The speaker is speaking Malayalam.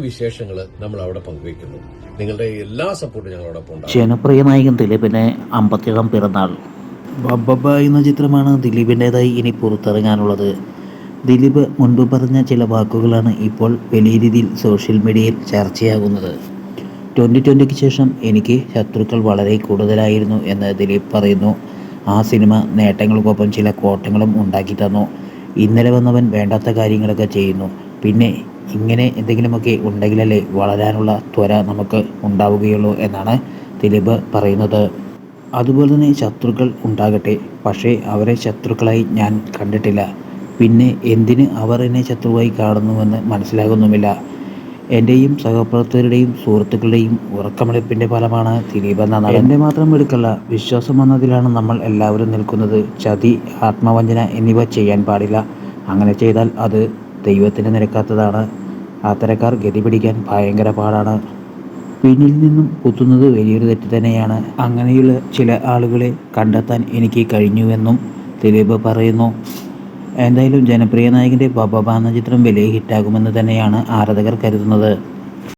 വിശേഷങ്ങൾ നമ്മൾ അവിടെ പങ്കുവയ്ക്കുന്നു. നിങ്ങളുടെ എല്ലാ സപ്പോർട്ടും ഞങ്ങളോടൊപ്പം ഉണ്ടാകും. ജനപ്രിയ നായകൻ ദിലീപിന് അമ്പത്തിയേഴാം പിറന്നാൾ. ബബ്ബബ എന്ന ചിത്രമാണ് ദിലീപിന്റെതായി ഇനി പുറത്തിറങ്ങാനുള്ളത്. ദിലീപ് മുൻപ് പറഞ്ഞ ചില വാക്കുകളാണ് ഇപ്പോൾ വലിയ രീതിയിൽ സോഷ്യൽ മീഡിയയിൽ ചർച്ചയാകുന്നത്. ട്വന്റി ട്വന്റിക്ക് ശേഷം എനിക്ക് ശത്രുക്കൾ വളരെ കൂടുതലായിരുന്നു എന്ന് ദിലീപ് പറയുന്നു. ആ സിനിമ നേട്ടങ്ങൾക്കൊപ്പം ചില കോട്ടങ്ങളും ഉണ്ടാക്കി തന്നു. ഇന്നലെ വന്നവൻ വേണ്ടാത്ത കാര്യങ്ങളൊക്കെ ചെയ്യുന്നു. പിന്നെ ഇങ്ങനെ എന്തെങ്കിലുമൊക്കെ ഉണ്ടെങ്കിലല്ലേ വളരാനുള്ള ത്വര നമുക്ക് ഉണ്ടാവുകയുള്ളൂ എന്നാണ് ദിലീപ് പറയുന്നത്. അതുപോലെ തന്നെ ശത്രുക്കൾ ഉണ്ടാകട്ടെ. പക്ഷേ അവരെ ശത്രുക്കളായി ഞാൻ കണ്ടിട്ടില്ല. പിന്നെ എന്തിന് അവർ എന്നെ ശത്രുവായി കാണുന്നുവെന്ന് മനസ്സിലാകുന്നുമില്ല. എന്റെയും സഹപ്രവർത്തകരുടെയും സുഹൃത്തുക്കളുടെയും ഉറക്കമെടുപ്പിന്റെ ഫലമാണ് ദിലീപ് എന്ന എന്റെ മാത്രം എടുക്കല്ല വിശ്വാസം വന്നതിലാണ് നമ്മൾ എല്ലാവരും നിൽക്കുന്നത്. ചതി ആത്മവഞ്ചന എന്നിവ ചെയ്യാൻ പാടില്ല. അങ്ങനെ ചെയ്താൽ അത് ദൈവത്തിന് നിരക്കാത്തതാണ്. അത്തരക്കാർ ഗതി പിടിക്കാൻ ഭയങ്കര പാടാണ്. പിന്നിൽ നിന്നും കുത്തുന്നത് വലിയൊരു തെറ്റ് തന്നെയാണ്. അങ്ങനെയുള്ള ചില ആളുകളെ കണ്ടെത്താൻ എനിക്ക് കഴിഞ്ഞുവെന്നും ദിലീപ് പറയുന്നു. എന്തായാലും ജനപ്രിയ നായകന്റെ ബബ എന്ന ചിത്രം വലിയ ഹിറ്റാകുമെന്ന് തന്നെയാണ് ആരാധകർ കരുതുന്നത്.